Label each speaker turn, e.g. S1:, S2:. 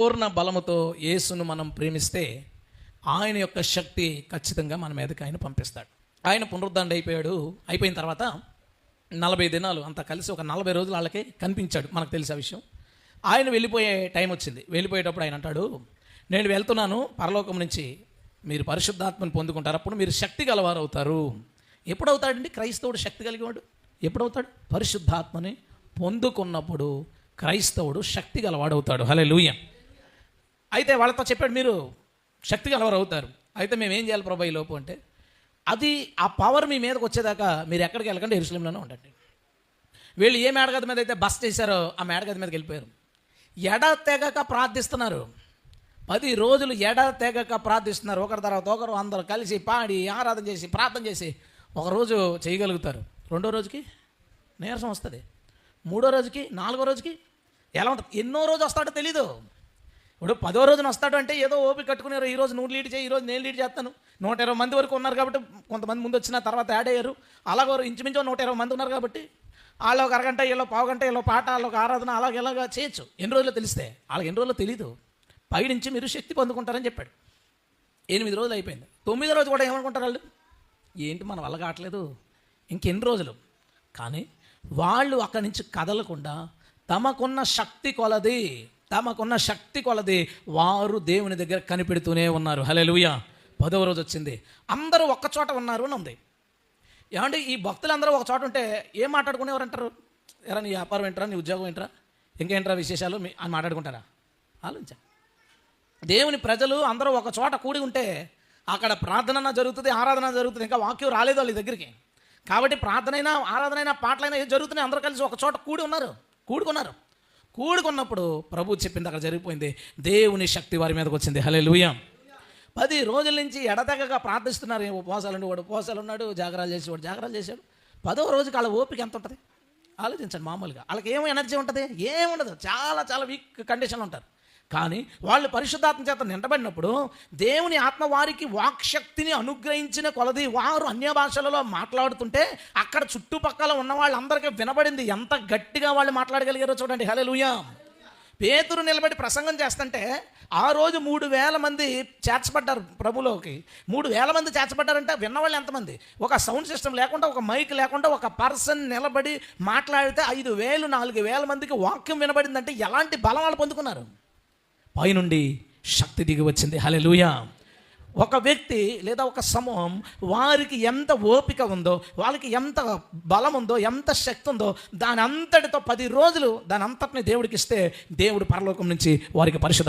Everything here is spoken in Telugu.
S1: పూర్ణ బలముతో యేసును మనం ప్రేమిస్తే ఆయన యొక్క శక్తి ఖచ్చితంగా మన మీదకి ఆయన పంపిస్తాడు. ఆయన పునరుద్ధరణ అయిపోయాడు. అయిపోయిన తర్వాత నలభై దినాలు అంతా కలిసి ఒక నలభై రోజులు వాళ్ళకి కనిపించాడు. మనకు తెలిసే విషయం. ఆయన వెళ్ళిపోయే టైం వచ్చింది. వెళ్ళిపోయేటప్పుడు ఆయన అంటాడు నేను వెళ్తున్నాను. పరలోకం నుంచి మీరు పరిశుద్ధాత్మని పొందుకుంటారు. అప్పుడు మీరు శక్తి గలవారు అవుతారు. ఎప్పుడవుతాడండి? క్రైస్తవుడు శక్తి కలిగేవాడు ఎప్పుడవుతాడు? పరిశుద్ధాత్మని పొందుకున్నప్పుడు క్రైస్తవుడు శక్తి గలవాడు అవుతాడు లూయ అయితే వాళ్ళతో చెప్పాడు మీరు శక్తి కలవరు అవుతారు. అయితే మేము ఏం చేయాలి ప్రభా ఈ లోపు? అంటే అది ఆ పవర్ మీ మీదకి వచ్చేదాకా మీరు ఎక్కడికి వెళ్ళకండి ఎరుసలంలోనే ఉండండి. వీళ్ళు ఏ మేడగది మీద అయితే బస్ చేశారో ఆ మేడగది మీదకి వెళ్ళిపోయారు. ఎడ తెగక ప్రార్థిస్తున్నారు. పది రోజులు ఎడ తెగక ప్రార్థిస్తున్నారు. ఒకరి తర్వాత ఒకరు అందరు కలిసి పాడి ఆరాధన చేసి ప్రార్థన చేసి ఒక రోజు చేయగలుగుతారు. రెండో రోజుకి నీరసం వస్తుంది. మూడో రోజుకి నాలుగో రోజుకి ఎలా ఉంటుంది? ఎన్నో రోజు వస్తాడో తెలీదు. ఇప్పుడు పదో రోజున వస్తాడు అంటే ఏదో ఓపిక కట్టుకున్నారు ఈరోజు నువ్వు లీడ్ చేయి ఈ రోజు నేను లీడ్ చేస్తాను. నూట ఇరవై మంది వరకు ఉన్నారు కాబట్టి కొంతమంది ముందు వచ్చిన తర్వాత యాడ్ అయ్యారు. అలాగో ఇంచుమించు నూట ఇరవై మంది ఉన్నారు కాబట్టి వాళ్ళు ఒక అరగంట వీళ్ళు పావు గంట వీళ్ళు పాట వాళ్ళు ఒక ఆరాధన అలాగ ఇలాగా చేయొచ్చు. ఎన్ని రోజులు తెలిస్తే వాళ్ళకి ఎన్ని రోజులు తెలీదు. పైనుంచి మీరు శక్తి పొందుకుంటారని చెప్పాడు. ఎనిమిది రోజులు అయిపోయింది. తొమ్మిది రోజు కూడా ఏమనుకుంటారు వాళ్ళు? ఏంటి మనం వల్ల కావట్లేదు? ఇంకెన్ని రోజులు? కానీ వాళ్ళు అక్కడి నుంచి కదలకుండా తమకున్న శక్తి కొలది. తమకున్న శక్తి కొలది వారు దేవుని దగ్గర కనిపెడుతూనే ఉన్నారు. హలే పదవ రోజు వచ్చింది. అందరూ ఒక్క చోట ఉన్నారు అని ఉంది. ఏమంటే ఈ భక్తులందరూ ఒక చోట ఉంటే ఏం మాట్లాడుకునేవారు అంటారు? ఎరా నీ వ్యాపారం ఏంటరా? నీ ఉద్యోగం ఏంటరా? ఇంకేంట్రా విశేషాలు? మీ- అని మాట్లాడుకుంటారా? ఆలోచించ దేవుని ప్రజలు అందరూ ఒక చోట కూడి ఉంటే అక్కడ ప్రార్థన జరుగుతుంది ఆరాధన జరుగుతుంది. ఇంకా వాక్యం రాలేదు వాళ్ళ దగ్గరికి. కాబట్టి ప్రార్థనైనా ఆరాధనైనా పాటలైనా ఏం జరుగుతున్నాయి? అందరూ కలిసి ఒక చోట కూడి ఉన్నారు. కూడుకున్నారు. కూడుకున్నప్పుడు ప్రభు చెప్పింది అక్కడ జరిగిపోయింది. దేవుని శక్తి వారి మీదకి వచ్చింది. హలే పది రోజుల నుంచి ఎడతెగగా ప్రార్థిస్తున్నారు. ఏ ఉపవాసాలు వాడు ఉపవాసాలు ఉన్నాడు జాగ్రత్తలు చేసి వాడు చేశాడు. పదో రోజుకి వాళ్ళ ఓపిక ఎంత ఉంటుంది? ఆలోచించండి మామూలుగా. వాళ్ళకి ఏమో ఎనర్జీ ఉంటుంది? ఏముండదు. చాలా చాలా వీక్ కండిషన్లు ఉంటారు. కానీ వాళ్ళు పరిశుద్ధాత్మ చేత నిండబడినప్పుడు దేవుని ఆత్మ వారికి వాక్శక్తిని అనుగ్రహించిన కొలది వారు అన్య భాషలలో మాట్లాడుతుంటే అక్కడ చుట్టుపక్కల ఉన్న వాళ్ళందరికీ వినబడింది ఎంత గట్టిగా వాళ్ళు మాట్లాడగలిగారో చూడండి. హలే పేతురు నిలబడి ప్రసంగం చేస్తుంటే ఆ రోజు మూడు వేల మంది చేర్చబడ్డారు ప్రభులోకి. మూడు వేల మంది చేర్చబడ్డారంటే విన్నవాళ్ళు ఎంతమంది? ఒక సౌండ్ సిస్టమ్ లేకుండా ఒక మైక్ లేకుండా ఒక పర్సన్ నిలబడి మాట్లాడితే ఐదు వేలు నాలుగు వేల మందికి వాక్యం వినబడిందంటే ఎలాంటి బలం వాళ్ళు పొందుకున్నారు? పైనుండి శక్తి దిగి వచ్చింది. హలే ఒక వ్యక్తి లేదా ఒక సమూహం వారికి ఎంత ఓపిక ఉందో వాళ్ళకి ఎంత బలం ఉందో ఎంత శక్తి ఉందో దాని అంతటితో పది రోజులు దాని అంతటిని దేవుడికి ఇస్తే దేవుడు పరలోకం నుంచి వారికి పరిశుద్ధ